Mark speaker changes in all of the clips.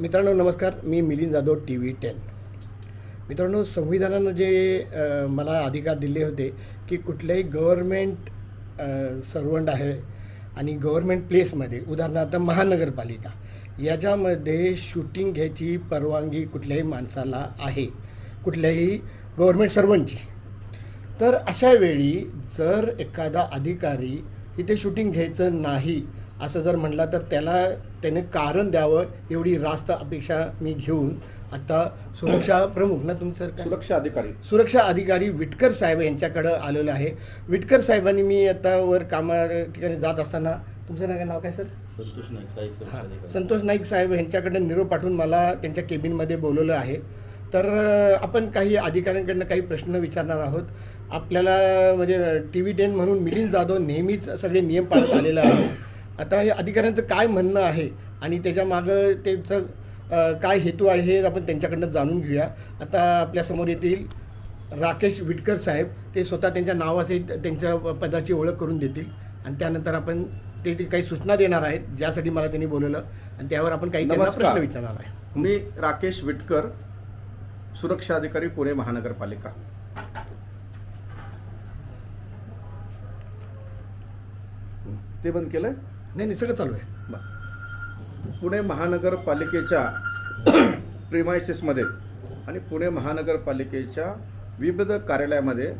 Speaker 1: मित्रांनो नमस्कार. मी Milind Jadhav T V ten. मित्रांनो संविधानानं जे मला अधिकार दिले होते की कुठल्याही गव्हर्मेंट सर्वंट आहे आणि गव्हर्मेंट प्लेसमध्ये उदाहरणार्थ महानगरपालिका याच्यामध्ये शूटिंग घ्यायची परवानगी कुठल्याही माणसाला आहे कुठल्याही गव्हर्मेंट सर्वंटची तर अशा वेळी जर एखादा अधिकारी इथे शूटिंग घ्यायचं नाही असं जर म्हटलं तर त्याला त्याने कारण द्यावं एवढी रास्त अपेक्षा मी घेऊन आता सुरक्षा प्रमुख ना तुमचं काय?
Speaker 2: सुरक्षा अधिकारी.
Speaker 1: सुरक्षा अधिकारी विटकर साहेब यांच्याकडं आलेलो आहे. विटकर साहेबांनी मी आता वर कामा ठिकाणी जात असताना तुमचं नाव नाव काय सर?
Speaker 3: संतोष नाईक अधिकारी.
Speaker 1: संतोष नाईक साहेब यांच्याकडे निरोप पाठवून मला त्यांच्या केबिनमध्ये बोलवलं आहे. तर आपण काही अधिकाऱ्यांकडनं काही प्रश्न विचारणार आहोत. आपल्याला म्हणजे टी व्ही टेन म्हणून मिलिंद जाधव नेहमीच सगळे नियम पाळत आलेलं आहे आता हे अधिकाऱ्यांचं काय म्हणणं आहे आणि त्याच्यामागं त्यांचं अ, काय हेतू आहे हे आपण त्यांच्याकडनं जाणून घेऊया. आता आपल्यासमोर येतील राकेश विटकर साहेब. ते स्वतः त्यांच्या नावासहित त्यांच्या पदाची ओळख करून देतील. आणि त्यानंतर आपण ते ते काही सूचना देणार आहेत ज्यासाठी मला त्यांनी बोलवलं. आणि त्यावर आपण काही त्यांना. प्रश्न विचारणार आहे.
Speaker 2: मी राकेश विटकर सुरक्षा अधिकारी पुणे महानगरपालिका. ते बंद केलंय?
Speaker 1: नाही नाही सगळं चालू आहे.
Speaker 2: पुणे महानगरपालिकेच्या प्रिमायसेसमध्ये आणि पुणे महानगरपालिकेच्या विविध कार्यालयामध्ये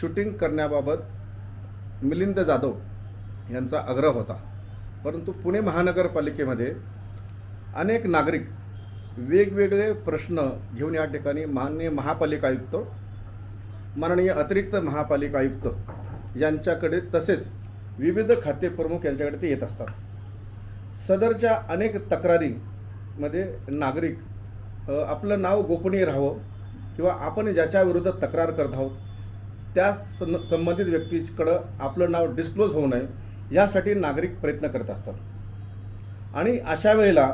Speaker 2: शूटिंग करण्याबाबत मिलिंद जाधव यांचा आग्रह होता. परंतु पुणे महानगरपालिकेमध्ये अनेक नागरिक वेगवेगळे प्रश्न घेऊन या ठिकाणी माननीय महापालिका आयुक्त माननीय अतिरिक्त महापालिका आयुक्त यांच्याकडे तसेच विविध खाते प्रमुख यांच्याकडे ते येत असतात. सदरच्या अनेक तक्रारीमध्ये नागरिक आपलं नाव गोपनीय राहावं किंवा आपण ज्याच्या विरोधात तक्रार करत आहोत त्या सं संबंधित व्यक्तीकडं आपलं नाव डिस्क्लोज होऊ नये यासाठी नागरिक प्रयत्न करत असतात. आणि अशा वेळेला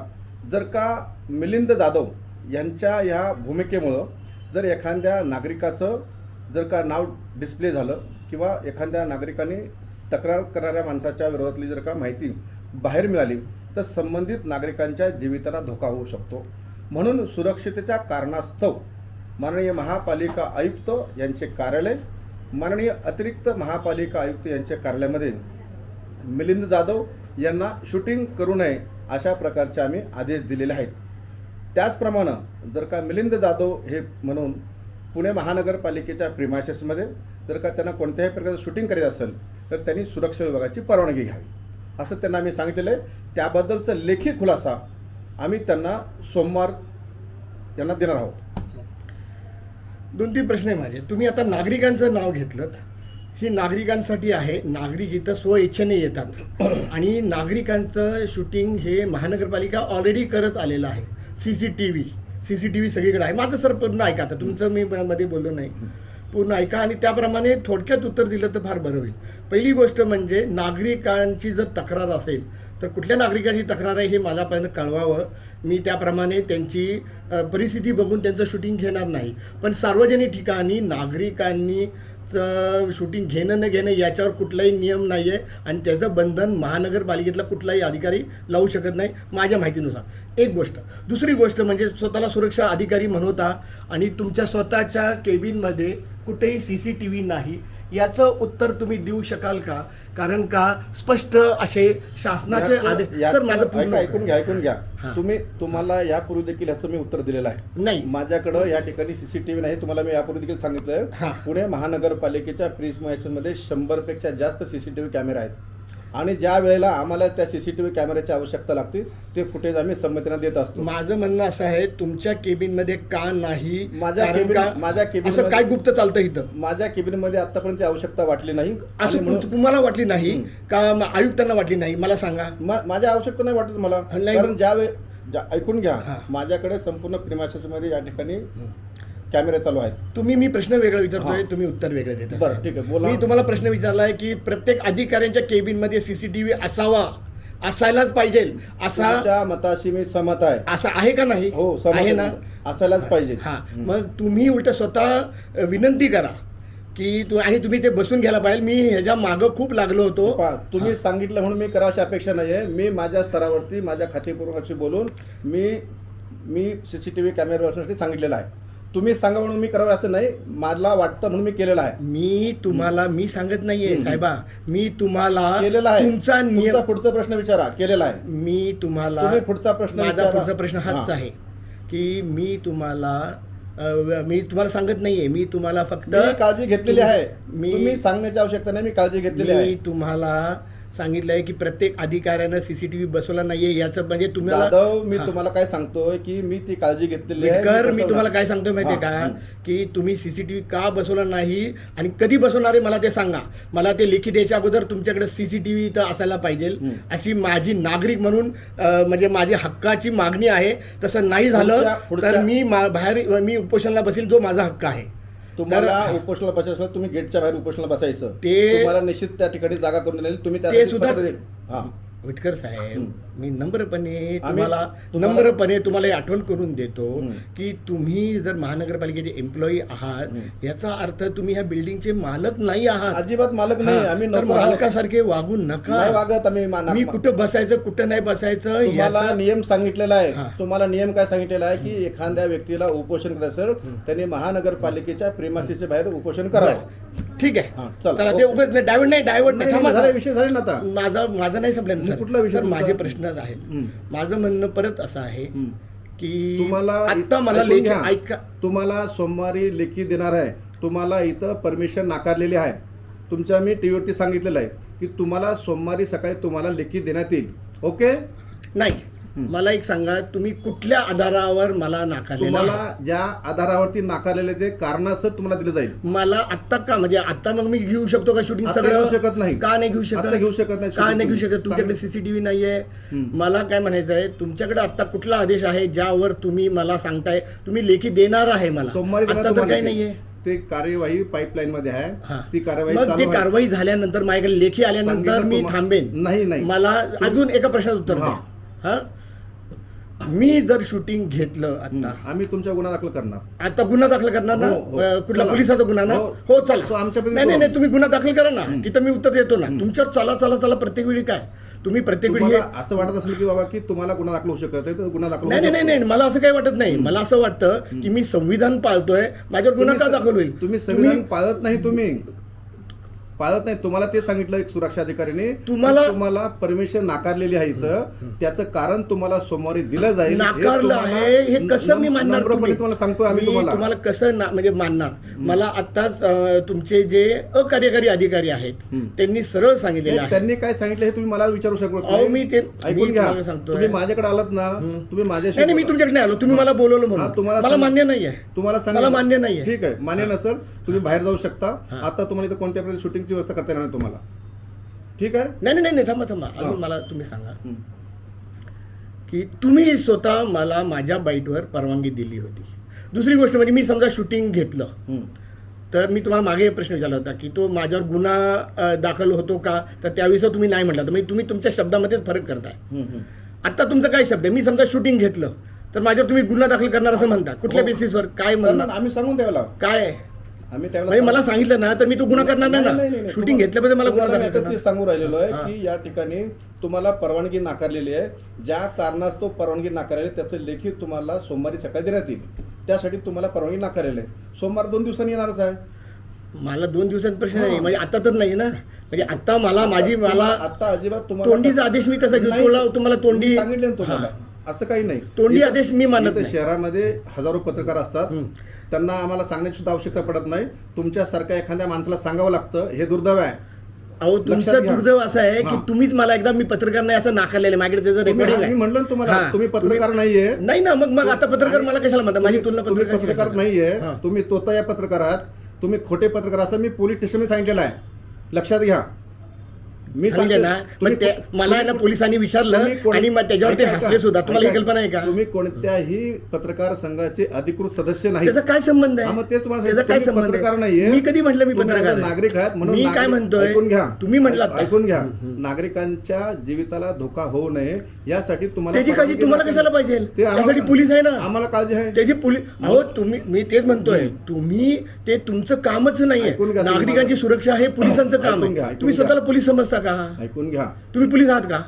Speaker 2: जर का मिलिंद जाधव यांच्या या भूमिकेमुळं जर एखाद्या नागरिकाचं जर का नाव डिस्प्ले झालं किंवा एखाद्या नागरिकाने तक्रार करणाऱ्या माणसाच्या विरोधातली जर का माहिती बाहेर मिळाली तर संबंधित नागरिकांच्या जीविताला धोका होऊ शकतो. म्हणून सुरक्षितेच्या कारणास्तव माननीय महापालिका आयुक्त यांचे कार्यालय माननीय अतिरिक्त महापालिका आयुक्त यांच्या कार्यालयामध्ये मिलिंद जाधव यांना शूटिंग करू नये अशा प्रकारचे आम्ही आदेश दिलेले आहेत. त्याचप्रमाणे जर का मिलिंद जाधव हे म्हणून पुणे महानगरपालिकेच्या प्रिमायसेसमध्ये जर का त्यांना कोणत्याही प्रकारचं शूटिंग करायचं असेल तर त्यांनी सुरक्षा विभागाची परवानगी घ्यावी. असं त्यांना आम्ही सांगितलेलं आहे. त्याबद्दलचा लेखी खुलासा आम्ही त्यांना सोमवार यांना देणार आहोत.
Speaker 1: दोन तीन प्रश्न आहे माझे. तुम्ही आता नागरिकांचं नाव घेतलं ही नागरिकांसाठी आहे. नागरिक इथं स्व इच्छेने येतात. आणि नागरिकांचं शूटिंग हे महानगरपालिका ऑलरेडी करत आलेलं आहे. C C T V C C T V सगळीकडे आहे. माझं सर पूर्ण ऐका आता तुमचं मी मध्ये बोललो नाही. पूर्ण ऐका आणि त्याप्रमाणे थोडक्यात उत्तर दिलं तर फार बरं होईल. पहिली गोष्ट म्हणजे नागरिकांची जर तक्रार असेल तर कुठल्या नागरिकांची तक्रार आहे हे मलापर्यंत कळवावं. मी त्याप्रमाणे त्यांची परिस्थिती बघून त्यांचं शूटिंग घेणार नाही. पण सार्वजनिक ठिकाणी नागरिकांनी शूटिंग घेणं न घेणं याच्यावर कुठलाही नियम नाही आहे आणि त्याचं बंधन महानगरपालिकेतला कुठलाही अधिकारी लावू शकत नाही माझ्या माहितीनुसार. एक गोष्ट. दुसरी गोष्ट म्हणजे स्वतःला सुरक्षा अधिकारी म्हणवता आणि तुमच्या स्वतःच्या केबिनमध्ये कुठेही सी सी टी व्ही नाही याचं उत्तर तुम्ही देऊ शकाल का? कारण का स्पष्ट असे शासनाचे आदेश सर माझं पूर्ण
Speaker 2: ऐका, ऐकून घ्या ऐकून घ्या. तुम्ही तुम्हाला यापूर्वी देखील याचं मी उत्तर दिलेलं आहे.
Speaker 1: नाही.
Speaker 2: माझ्याकडं या ठिकाणी सीसीटीव्ही नाही तुम्हाला मी यापूर्वी देखील सांगितलं
Speaker 1: हां.
Speaker 2: पुणे महानगरपालिकेच्या शंभरपेक्षा जास्त सीसीटीव्ही कॅमेरा आहेत. आणि ज्या वेळेला आम्हाला त्या सीसीटीव्ही कॅमेऱ्याची आवश्यकता लागते ते फुटेज आम्ही संमतीनं देत असतो.
Speaker 1: माझं म्हणणं असं आहे तुमच्या केबिनमध्ये का नाही?
Speaker 2: माझ्या
Speaker 1: कारण
Speaker 2: केबिन-
Speaker 1: का
Speaker 2: माझ्या केबिन
Speaker 1: असं
Speaker 2: मध्ये-
Speaker 1: काय गुप्त चालतं इथं?
Speaker 2: माझ्या केबिनमध्ये आतापर्यंत आवश्यकता वाटली नाही आणि
Speaker 1: असं
Speaker 2: म्हणून-
Speaker 1: तुम्हाला वाटली नाही. का म- आयुक्तांना वाटली नाही? मला सांगा.
Speaker 2: मा- माझ्या आवश्यकता नाही वाटत मला.
Speaker 1: नाही.
Speaker 2: कारण ज्या वेळ ऐकून घ्या.
Speaker 1: हां.
Speaker 2: माझ्याकडे संपूर्ण प्रिमायसेसमध्ये या ठिकाणी कॅमेरे चालू आहेत.
Speaker 1: तुम्ही मी प्रश्न वेगळा विचारतोय. तुम्ही उत्तर वेगळं देत
Speaker 2: बरं. ठीक आहे बोला.
Speaker 1: मी तुम्हाला प्रश्न विचारलाय की प्रत्येक अधिकाऱ्यांच्या केबिनमध्ये सीसीटीव्ही असावा असायलाच पाहिजे. असा
Speaker 2: तुमच्या मताशी मी सहमत आहे.
Speaker 1: असा आहे का नाही?
Speaker 2: हो सहमत
Speaker 1: आहे
Speaker 2: आहे.
Speaker 1: ना?
Speaker 2: असायलाच पाहिजे.
Speaker 1: हा. मग तुम्ही उलट स्वतः विनंती करा की तू आणि तुम्ही ते बसून घ्यायला पाहिजे. मी ह्याच्या मागं खूप लागलो होतो.
Speaker 2: पहा, तुम्ही सांगितलं म्हणून मी करावशी अपेक्षा नाही आहे मी माझ्या स्तरावरती माझ्या खातेपूर्वकाशी बोलून मी मी C C T V camera बसवण्यासाठी सांगितलेलं आहे. तुम्ही सांगा म्हणून मी करावं असं नाही. मला वाटतं म्हणून मी केलेलं आहे.
Speaker 1: मी तुम्हाला मी सांगत नाहीये. साहेबा. मी तुम्हाला
Speaker 2: केलेलं आहे.
Speaker 1: तुमचा नियम
Speaker 2: पुढचा प्रश्न विचारा. केलेला आहे.
Speaker 1: मी तुम्हाला
Speaker 2: तुम्ही पुढचा प्रश्न
Speaker 1: माझा
Speaker 2: विचारा.
Speaker 1: पुढचा प्रश्न हाच
Speaker 2: हां.
Speaker 1: आहे की मी तुम्हाला अ, मी तुम्हाला सांगत नाहीये. मी तुम्हाला फक्त
Speaker 2: मी काळजी घेतलेली आहे.
Speaker 1: मी-
Speaker 2: तुम्ही सांगण्याची आवश्यकता नाही. मी काळजी घेतलेली
Speaker 1: मी
Speaker 2: आहे.
Speaker 1: तुम्हाला सांगितलंय की प्रत्येक अधिकाऱ्यानं सीसीटीव्ही बसवला नाहीये याचं म्हणजे तुम्हाला
Speaker 2: जाधव मी. तुम्हाला काय सांगतोय की मी ती काळजी घेतलेली आहे
Speaker 1: विटकर मी. तुम्हाला काय सांगतो माहितीये का. की तुम्ही सीसीटीव्ही का बसवला नाही आणि कधी बसवणार आहे मला ते सांगा मला ते लिखित द्यायच्या अगोदर तुमच्याकडे सीसीटीव्ही इथं असायला पाहिजे. अशी माझी नागरिक म्हणून अ, म्हणजे माझी हक्काची मागणी आहे तसं नाही झालं
Speaker 2: पुढच्या- पुढच्या-
Speaker 1: तर मी मा- बाहेर मी उपोषणाला बसेल जो माझा हक्क आहे
Speaker 2: तुम्हाला उपोषणाला बसायचं असेल, तुम्ही गेटच्या बाहेर उपोषणाला बसायचं.
Speaker 1: ते-
Speaker 2: तुम्हाला निश्चित त्या ठिकाणी जागा करून दिलेली तुम्ही
Speaker 1: ते
Speaker 2: त्यासाठी
Speaker 1: सुद्धा-
Speaker 2: हा.
Speaker 1: विटकर साहेब. मी नम्रपणे तुम्हाला नम्रपणे तुम्हाला हे आठवण करून देतो. की तुम्ही जर महानगरपालिकेचे एम्प्लॉई आहात. याचा अर्थ तुम्ही ह्या बिल्डिंगचे मालक नाही आहात
Speaker 2: अजिबात मालक नाही आम्ही
Speaker 1: तर. मालकासारखे वागू नका
Speaker 2: वागत आम्ही मा-
Speaker 1: कुठं बसायचं कुठं नाही बसायचं याचा-
Speaker 2: नियम सांगितलेला आहे. तुम्हाला नियम काय सांगितलेला आहे की एखाद्या व्यक्तीला उपोषण करायचं असेल त्यांनी महानगरपालिकेच्या प्रेमासीच्या बाहेर उपोषण करावं
Speaker 1: ठीक आहे
Speaker 2: चला,
Speaker 1: ते. उगाच डायव्हर्ट नाही डायव्हर्ट नाही.
Speaker 2: विषय झाले ना
Speaker 1: माझा माझा नाही संपला
Speaker 2: कुठला विषय?
Speaker 1: माझे प्रश्नच आहेत. माझं म्हणणं परत असं आहे
Speaker 2: हं.
Speaker 1: की
Speaker 2: तुम्हाला
Speaker 1: आता मला लेखी. ऐका
Speaker 2: तुम्हाला सोमवारी लेखी देणार आहे तुम्हाला इथं परमिशन नाकारलेली आहे तुमच्या मी टी व्हीवरती सांगितलेलं आहे की तुम्हाला सोमवारी सकाळी तुम्हाला लेखी देण्यात येईल ओके
Speaker 1: नाही. मला एक सांगा तुम्ही कुठल्या आधारावर मला नाकारलेलं आहे?
Speaker 2: ज्या आधारावरती नाकारलेले ते कारणासह तुम्हाला दिलं जाईल
Speaker 1: मला आत्ता का म्हणजे आता मग मी घेऊ शकतो का शूटिंग
Speaker 2: आता
Speaker 1: सगळं
Speaker 2: घेऊ शकत नाही.
Speaker 1: का नाही घेऊ शकत
Speaker 2: आता घेऊ शकत नाही
Speaker 1: का
Speaker 2: shooting
Speaker 1: नाही घेऊ
Speaker 2: तुम्ही.
Speaker 1: शकत तुमच्याकडे. सीसीटीव्ही नाहीये. मला काय म्हणायचं आहे तुमच्याकडे आता कुठला आदेश आहे ज्यावर तुम्ही मला सांगताय तुम्ही लेखी देणार आहे मला
Speaker 2: सोमवारी
Speaker 1: आता तर काही नाहीये
Speaker 2: ते कार्यवाही पाईपलाईन मध्ये
Speaker 1: हा.
Speaker 2: आहे ती कार्यवाही
Speaker 1: मग
Speaker 2: चालू
Speaker 1: ते
Speaker 2: आहे.
Speaker 1: कारवाई झाल्यानंतर माझ्याकडे लेखी आल्यानंतर
Speaker 2: सांगितलं
Speaker 1: मी
Speaker 2: तुम्हा-
Speaker 1: थांबेन
Speaker 2: नाही, नाही.
Speaker 1: मला अजून एका प्रश्नाचं उत्तर
Speaker 2: हा.
Speaker 1: द्या हा? मी जर शूटिंग घेतलं आता
Speaker 2: आम्ही तुमच्या गुन्हा दाखल करणार.
Speaker 1: आता गुन्हा दाखल करणार ना?
Speaker 2: हो, हो.
Speaker 1: अ, कुठला
Speaker 2: चला.
Speaker 1: पोलिसाचा गुन्हा ना?
Speaker 2: हो.
Speaker 1: हो
Speaker 2: तो
Speaker 1: चला नाही नाही तुम्ही गुन्हा दाखल करा ना. तिथं मी उत्तर देतो ना. तुमच्यावर चला चला चला प्रत्येक वेळी काय? तुम्ही प्रत्येक वेळी हे
Speaker 2: तुम्हाला असं वाटत असेल की बाबा की तुम्हाला गुन्हा दाखल होऊ शकत आहे तर गुन्हा दाखल
Speaker 1: नाही
Speaker 2: होऊ
Speaker 1: नाही नाही. नाही मला असं काही वाटत नाही. मला असं वाटतं की मी संविधान पाळतोय माझ्यावर गुन्हा का दाखल होईल?
Speaker 2: तुम्ही संविधान पाळत नाही तुम्ही. पाळत नाही. तुम्हाला ते सांगितलं एक सुरक्षा अधिकाऱ्याने
Speaker 1: तुम्हाला-
Speaker 2: तुम्हाला परमिशन नाकारलेली आहे इथं. त्याचं कारण तुम्हाला सोमवारी दिलं जाईल.
Speaker 1: नाकारलं आहे हे कसं मी मानणार?
Speaker 2: तुम्हाला सांगतोय आम्ही तुम्हाला.
Speaker 1: तुम्हाला कसं म्हणजे मानणार? मला आताच तुमचे जे अकार्यकारी अधिकारी आहेत. त्यांनी सरळ सांगितलेले आहे.
Speaker 2: त्यांनी काय सांगितलं हे तुम्ही मला विचारू शकत
Speaker 1: अहो, मी ते-
Speaker 2: ऐकून घ्या.
Speaker 1: सांगतोय.
Speaker 2: तुम्ही माझ्याकडे आलात ना तुम्ही माझ्याशी
Speaker 1: नाही नाही मी. तुमच्याकडे नाही आलो. तुम्ही मला बोलवलं म्हणून.
Speaker 2: तुम्हाला
Speaker 1: मला मान्य नाहीये.
Speaker 2: तुम्हाला सांगा
Speaker 1: मान्य नाहीये.
Speaker 2: ठीक आहे. मान्य नसेल तुम्ही बाहेर जाऊ शकता. आता तुम्हाला इथं कोणत्या प्रकारे शूटिंगची व्यवस्था करता येणार तुम्हाला. ठीक आहे?
Speaker 1: नाही नाही नाही थांबा थांबा. अजून
Speaker 2: हा.
Speaker 1: मला तुम्ही सांगा.
Speaker 2: हं.
Speaker 1: की तुम्ही स्वतः मला माझ्या बाईटवर परवानगी दिली होती. दुसरी गोष्ट म्हणजे मी समजा शूटिंग घेतलं.
Speaker 2: हं.
Speaker 1: तर मी तुम्हाला मागे प्रश्न विचारला होता की तो माझ्यावर गुन्हा दाखल होतो का? तर त्यावेळेस तुम्ही नाही म्हटलं. तर म्हणजे तुम्ही तुमच्या शब्दामध्येच फरक करताय.
Speaker 2: हं, हं.
Speaker 1: आता तुमचा काय शब्द आहे? मी समजा शूटिंग घेतलं तर माझ्यावर तुम्ही गुन्हा दाखल करणार असं म्हणता. कुठल्या
Speaker 2: हो.
Speaker 1: बेसिसवर काय
Speaker 2: करणार,
Speaker 1: म्हणणार?
Speaker 2: आम्ही सांगून द्यायला.
Speaker 1: काय?
Speaker 2: आम्ही त्यावेळेला
Speaker 1: म्हणजे मला सांगितलं. ना तर मी तो गुन्हा करणार नाही
Speaker 2: नाही, नाही,
Speaker 1: ना
Speaker 2: नाही.
Speaker 1: शूटिंग घेतल्याबद्दल मला गुन्हा
Speaker 2: तुम्हाला
Speaker 1: दाखल
Speaker 2: मी आता
Speaker 1: करणार.
Speaker 2: ते सांगू राहिलेलो आहे. की या ठिकाणी तुम्हाला परवानगी नाकारलेली आहे. ज्या कारणास तो परवानगी नाकारलेली आहे, त्याचं लेखी तुम्हाला सोमवारी सकाळी देण्यात येईल. त्यासाठी तुम्हाला परवानगी नाकारलेली आहे. सोमवार दोन दिवसांनी येणारच आहे.
Speaker 1: मला दोन दिवसात प्रश्न नाही. म्हणजे आता तर नाही ना. म्हणजे आता मला माझी मला
Speaker 2: आता अजिबात तुम्हाला
Speaker 1: तोंडीचा आदेश मी कसा घेऊ?
Speaker 2: नाही,
Speaker 1: तुला- तुम्हाला तोंडी
Speaker 2: मी सांगितलं ना तुम्हाला.
Speaker 1: हा.
Speaker 2: असं काही नाही.
Speaker 1: तोंडी आदेश मी मानत नाही.
Speaker 2: शहरामध्ये हजारो पत्रकार असतात.
Speaker 1: हं.
Speaker 2: त्यांना आम्हाला सांगण्याची सुद्धा आवश्यकता पडत नाही. तुमच्यासारख्या एखाद्या माणसाला सांगावं लागतं. हे दुर्दैव आहे.
Speaker 1: अहो
Speaker 2: लक्षात
Speaker 1: तुमचं
Speaker 2: घ्या.
Speaker 1: दुर्दैव असं आहे की
Speaker 2: हा.
Speaker 1: तुम्हीच मला एकदा मी पत्रकार नाही असं नाकारलेलं आहे. माझ्याकडे त्याचं
Speaker 2: तुम्ही-
Speaker 1: रेकॉर्डिंग
Speaker 2: मी म्हणलं ना तुम्हाला
Speaker 1: हा.
Speaker 2: तुम्ही पत्रकार नाहीये.
Speaker 1: नाही ना मग मग आता पत्रकार मला कशाला म्हणता? माझी तुलना
Speaker 2: तुम्ही
Speaker 1: पत्रकार
Speaker 2: पत्रकार नाहीये.
Speaker 1: हा.
Speaker 2: तुम्ही तोता या पत्रकार आहात. तुम्ही खोटे पत्रकार असं मी पोलीस स्टेशनमध्ये सांगितलेलं आहे. लक्षात घ्या. मी
Speaker 1: सांगितलं ना मग ते मला आहे ना पोलिसांनी विचारलं आणि मग त्याच्यावर ते हसले सुद्धा. तुम्हाला ही. कल्पना आहे का?
Speaker 2: तुम्ही कोणत्याही पत्रकार संघाचे अधिकृत सदस्य नाही
Speaker 1: त्याचा काय संबंध आहे?
Speaker 2: मग तेच तुम्हाला
Speaker 1: त्याचा काय संबंध
Speaker 2: पत्रकार नाहीये.
Speaker 1: मी कधी म्हटलं मी पत्रकार?
Speaker 2: नागरिक आहात म्हणून
Speaker 1: मी काय म्हणतोय?
Speaker 2: ऐकून घ्या.
Speaker 1: तुम्ही म्हटलात
Speaker 2: ऐक- ऐकून घ्या. नागरिकांच्या जीविताला धोका होऊ नये यासाठी तुम्हाला
Speaker 1: त्याची काळजी तुम्हाला. कशाला पाहिजे? त्यासाठी पोलीस आहे ना?
Speaker 2: आम्हाला काळजी आहे.
Speaker 1: त्याची पोलीस अहो तुम्ही मी तेच म्हणतोय. तुम्ही ते तुमचं कामच नाहीये. नागरिकांची. सुरक्षा हे पोलिसांचं काम आहे. तुम्ही. स्वतःला पोलीस समजता का?
Speaker 2: ऐकून घ्या.
Speaker 1: तुम्ही पोलीस आहात का?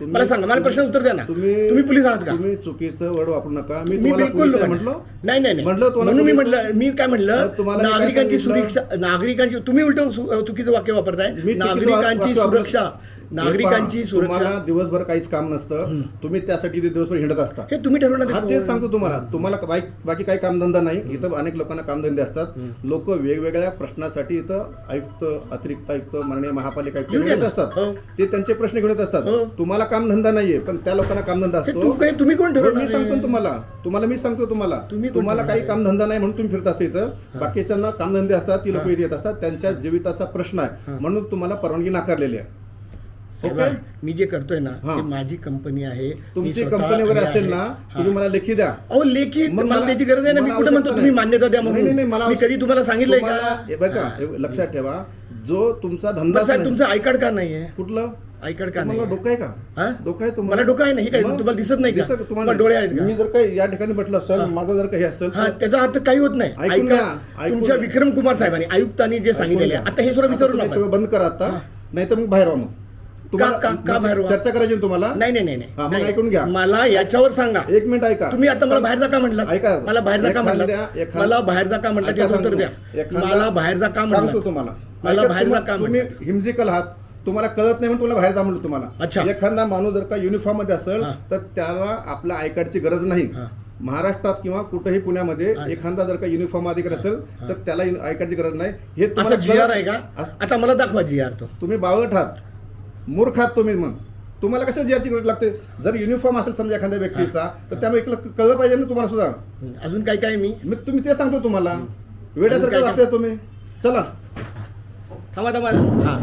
Speaker 2: तुम्ही-
Speaker 1: मला सांगा मला प्रश्न उत्तर द्या ना.
Speaker 2: तुम्ही
Speaker 1: तुम्ही पोलीस आहात का?
Speaker 2: तुम्ही चुकीचं वर्ड वापरू नका. मी
Speaker 1: मी
Speaker 2: तुम्हाला
Speaker 1: बिलकुल
Speaker 2: पोलीस आहे
Speaker 1: म्हटलं? नाही नाही नाही.
Speaker 2: म्हटलं तुम्हाला
Speaker 1: म्हणून मी
Speaker 2: पोलीस-
Speaker 1: म्हटलं मी काय म्हटलं
Speaker 2: तर तुम्हाला मी काय
Speaker 1: नागरिकांची
Speaker 2: सांगितलं?
Speaker 1: सुरक्षा नागरिकांची तुम्ही उलट चुकीचं वाक्य वापरताय.
Speaker 2: मी चुकीचं
Speaker 1: नागरिकांची
Speaker 2: वापरत-
Speaker 1: सुरक्षा नागरिकांची सुरक्षा
Speaker 2: दिवसभर काहीच काम नसतं. तुम्ही त्यासाठी दिवसभर हिंडत असता.
Speaker 1: हे तुम्ही ठरवणार
Speaker 2: हा. तेच सांगतो तुम्हाला. तुम्हाला बाकी काही कामधंदा नाही. इथं अनेक लोकांना कामधंदे असतात. लोक वेगवेगळ्या प्रश्नासाठी इथं आयुक्त अतिरिक्त आयुक्त माननीय महापालिका आयुक्त येत. असतात.
Speaker 1: हो.
Speaker 2: ते त्यांचे प्रश्न घेऊन येत
Speaker 1: हो.
Speaker 2: असतात तुम्हाला कामधंदा नाहीये पण त्या लोकांना कामधंदा
Speaker 1: हे
Speaker 2: असतो.
Speaker 1: तुम्ही कोण
Speaker 2: हो,
Speaker 1: ठरवणार
Speaker 2: मी सांगतो? तुम्हाला. तुम्हाला मी सांगतो तुम्हाला. तुम्हाला काही कामधंदा नाही म्हणून तुम्ही फिरत असता इथं. बाकीच्यांना कामधंदे असतात ती लोक इथे येत असतात. त्यांच्या जीविताचा प्रश्न आहे. म्हणून तुम्हाला परवानगी नाकारलेली आहे. ओके
Speaker 1: मी जे करतोय ना. ते माझी कंपनी आहे.
Speaker 2: तुमची कंपनी वगैरे असेल. ना. तुम्ही मला लेखी द्या.
Speaker 1: अहो लेखी मला
Speaker 2: मला-
Speaker 1: त्याची गरज आहे ना. मी
Speaker 2: मला
Speaker 1: कुठे म्हणतो तुम्ही
Speaker 2: नाही.
Speaker 1: मान्यता द्या
Speaker 2: नाही, नाही, नाही,
Speaker 1: म्हणून
Speaker 2: मला
Speaker 1: मी कधी तुम्हाला सांगितलंय
Speaker 2: तुम्हाला-
Speaker 1: का?
Speaker 2: हे बघा लक्षात ठेवा. जो तुमचा धंदा
Speaker 1: साहेब तुमचं आय कार्ड का नाहीये?
Speaker 2: कुठलं?
Speaker 1: कार्ड का
Speaker 2: तुम्हाला
Speaker 1: नाही
Speaker 2: डोकं आहे का?
Speaker 1: हा?
Speaker 2: डोकं आहे
Speaker 1: मला डोकं आहे ना, हे काय? तुम्हाला दिसत नाही का? तुम्हाला डोळे आहेत का?
Speaker 2: मी जर काही या ठिकाणी म्हटलं असेल माझं जर काही असेल
Speaker 1: हा त्याचा अर्थ काही होत नाही. ऐका, तुमच्या. विक्रम कुमार साहेबांनी आयुक्तांनी जे सांगितलेले आता हे सुद्धा विचारू
Speaker 2: तुम्ही
Speaker 1: नका
Speaker 2: सगळं बंद करा आता. नाही तर मग बाहेर मग तुम्हाला
Speaker 1: का- का बाहेर व्हा?
Speaker 2: चर्चा करायची ना तुम्हाला?
Speaker 1: नाही नाही नाही
Speaker 2: हा, मग ऐकून घ्या.
Speaker 1: मला याच्यावर सांगा.
Speaker 2: एक मिनिट ऐका.
Speaker 1: तुम्ही आता मला बाहेर जा का म्हटलं?
Speaker 2: ऐका.
Speaker 1: मला बाहेर जा का
Speaker 2: एखाद्या- एखाद-
Speaker 1: मला बाहेर जा का म्हटलं?
Speaker 2: ऐका
Speaker 1: त्याचं उत्तर द्या.
Speaker 2: एखादा-
Speaker 1: मला बाहेर जा का
Speaker 2: सांगतो तुम्हाला.
Speaker 1: मला
Speaker 2: ऐका,
Speaker 1: बाहेर जा
Speaker 2: तुम्हा-
Speaker 1: का
Speaker 2: तुम्ही? हिमजिकल आहात. तुम्हाला कळत नाही म्हणून तुम्हाला बाहेर जा म्हणलं तुम्हाला.
Speaker 1: अच्छा.
Speaker 2: एखादा माणूस जर का युनिफॉर्ममध्ये असेल
Speaker 1: हा.
Speaker 2: तर त्याला आपल्या आय कार्डची गरज नाही.
Speaker 1: हा.
Speaker 2: महाराष्ट्रात किंवा कुठेही पुण्यामध्ये
Speaker 1: हा.
Speaker 2: एखादा जर का युनिफॉर्म अधिकारी असेल तर त्याला आय कार्डची गरज नाही. हे
Speaker 1: असं
Speaker 2: तुम्हाला
Speaker 1: जी आर
Speaker 2: कळत-
Speaker 1: आहे का?
Speaker 2: अस-
Speaker 1: आता मला दाखवा जी आर तो.
Speaker 2: तुम्ही बावळट आहात. मूर्ख आहात तुम्ही मग तुम्हाला कसं जीआरची गरज लागते? जर युनिफॉर्म असेल समजा एखाद्या व्यक्तीचा तर त्यामुळे एकला कळलं पाहिजे ना तुम्हाला सुद्धा.
Speaker 1: अजून काय काय मी?
Speaker 2: मी तुम्ही ते सांगतो तुम्हाला.
Speaker 1: काय-
Speaker 2: वागताय तुम्ही. चला.
Speaker 1: थांबा थांबा. हा.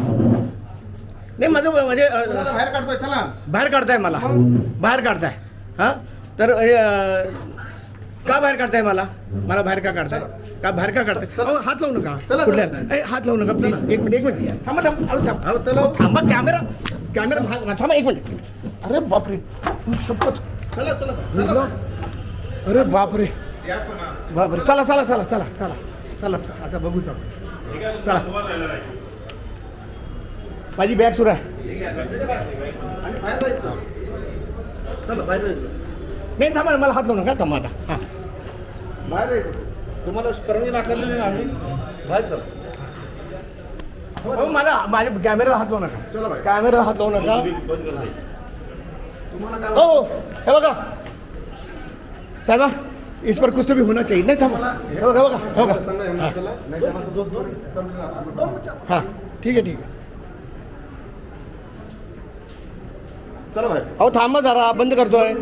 Speaker 1: नाही माझं म्हणजे
Speaker 2: बाहेर काढतोय? चला.
Speaker 1: बाहेर काढताय मला. बाहेर काढताय. हा? तर का बाहेर काढताय मला? मला बाहेर का काढताय? का बाहेर का काढताय. अहो, हात लावू नका.
Speaker 2: चला,
Speaker 1: कुठल्या. ए, हात लावू नका प्लीज एक मिनिट एक मिनिट. थांबा थांबा अहो, थांबा.
Speaker 2: अहो, चला.
Speaker 1: थांबा कॅमेरा कॅमेरा थांबा एक मिनिट. अरे बापरे. तू शपथ.
Speaker 2: चला चला?
Speaker 1: अरे बापरे. बापरे. चला चला चला चला चला. चला चला. आता बघू चला चला. माझी बॅग सुरू आहे.
Speaker 2: आणि बाहेर जायचं. चला बाहेर जायचं.
Speaker 1: नाही थांबा मला हात लावू नका. थांबा आता. हां.
Speaker 2: बाहेर जायचं. तुम्हाला परवानगी नाकारलेली नाही आम्ही. बाहेर चला.
Speaker 1: हो मला माझ्या कॅमेरा हात लावू नका. कॅमेरा हात लावू नका.
Speaker 2: तुम्हाला काय
Speaker 1: हो हे बघा. साहेबा इस पर कुछ तो भी होना चाहिए. नाही थांबा. हे बघा हे बघा हे बघा.
Speaker 2: सांगा यांना चला. नाही तर आता दोन- दोन-
Speaker 1: हां. ठीक आहे ठीक आहे.
Speaker 2: चला बाहेर.
Speaker 1: अहो थांबा जरा. बंद करतोय.